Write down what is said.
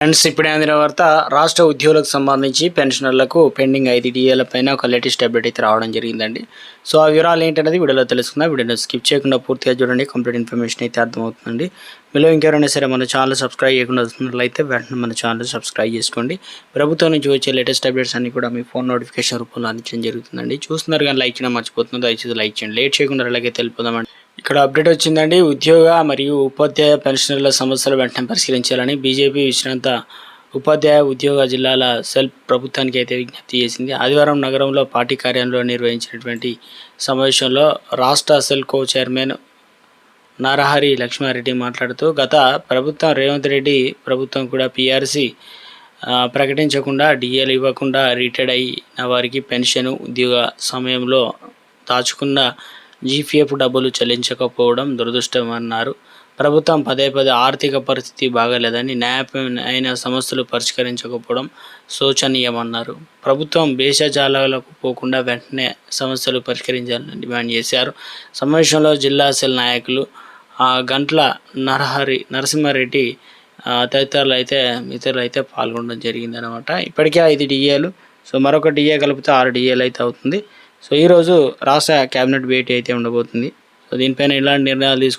Friends ఇప్పుడు అందిన వార్త రాష్ట్ర ఉద్యోగులకు సంబంధించి పెన్షనర్లకు పెండింగ్ ఐదు డిఏల పైన ఒక లేటెస్ట్ అప్డేట్ అయితే రావడం జరిగిందండి. సో ఆ వివరాలు ఏంటనేది వీడియోలో తెలుసుకుందాం. వీడియోని స్కిప్ చేయకుండా పూర్తిగా చూడండి. కంప్లీట్ ఇన్ఫర్మేషన్ అయితే అర్థమవుతుందండి. మీలో ఇంకెవరైనా సరే మన ఛానల్ సబ్స్క్రైబ్ చేయకుండా వస్తున్నట్లయితే వెంటనే మన ఛానల్ సబ్స్క్రైబ్ చేసుకోండి. ప్రభుత్వం నుంచి వచ్చే లేటెస్ట్ అప్డేట్స్ అన్ని కూడా మీ ఫోన్ నోటిఫికేషన్ రూపంలో అందించడం జరుగుతుందండి. చూస్తున్నారు కానీ లైక్ చేయడం మర్చిపోతుంది దయచేసి లైక్ చేయండి. లేట్ చేయకుండా అలాగే తెలిపోదామండి ఇక్కడ అప్డేట్ వచ్చిందండి. ఉద్యోగ మరియు ఉపాధ్యాయ పెన్షనర్ల సమస్యలు వెంటనే పరిశీలించాలని బీజేపీ విశ్రాంత ఉపాధ్యాయ ఉద్యోగ జిల్లాల సెల్ ప్రభుత్వానికి అయితే విజ్ఞప్తి చేసింది. ఆదివారం నగరంలో పార్టీ కార్యాలయంలో నిర్వహించినటువంటి సమావేశంలో రాష్ట్ర సెల్కో చైర్మన్ నారహరి లక్ష్మారెడ్డి మాట్లాడుతూ గత ప్రభుత్వం రేవంత్ రెడ్డి ప్రభుత్వం కూడా పీఆర్సీ ప్రకటించకుండా డిఏలు ఇవ్వకుండా రిటైర్డ్ అయిన వారికి పెన్షన్ ఉద్యోగ సమయంలో దాచుకున్న జీపీఎఫ్ డబ్బులు చెల్లించకపోవడం దురదృష్టమన్నారు. ప్రభుత్వం పదే పదే ఆర్థిక పరిస్థితి బాగాలేదని న్యాయమైన సమస్యలు పరిష్కరించకపోవడం శోచనీయమన్నారు. ప్రభుత్వం భేషజాలకు పోకుండా వెంటనే సమస్యలు పరిష్కరించాలని డిమాండ్ చేశారు. సమావేశంలో జిల్లా సెల్ నాయకులు గంట్ల నరహరి నరసింహారెడ్డి తదితరులు అయితే ఇతరులు అయితే పాల్గొనడం జరిగింది అనమాట ఇప్పటికే ఐదు డిఏలు సో మరొక డిఏ కలిపితే ఆరు డిఏలు అయితే అవుతుంది. సో ఈరోజు రాష్ట్ర కేబినెట్ భేటీ అయితే ఉండబోతుంది. సో దీనిపైన ఎలాంటి నిర్ణయాలు తీసుకు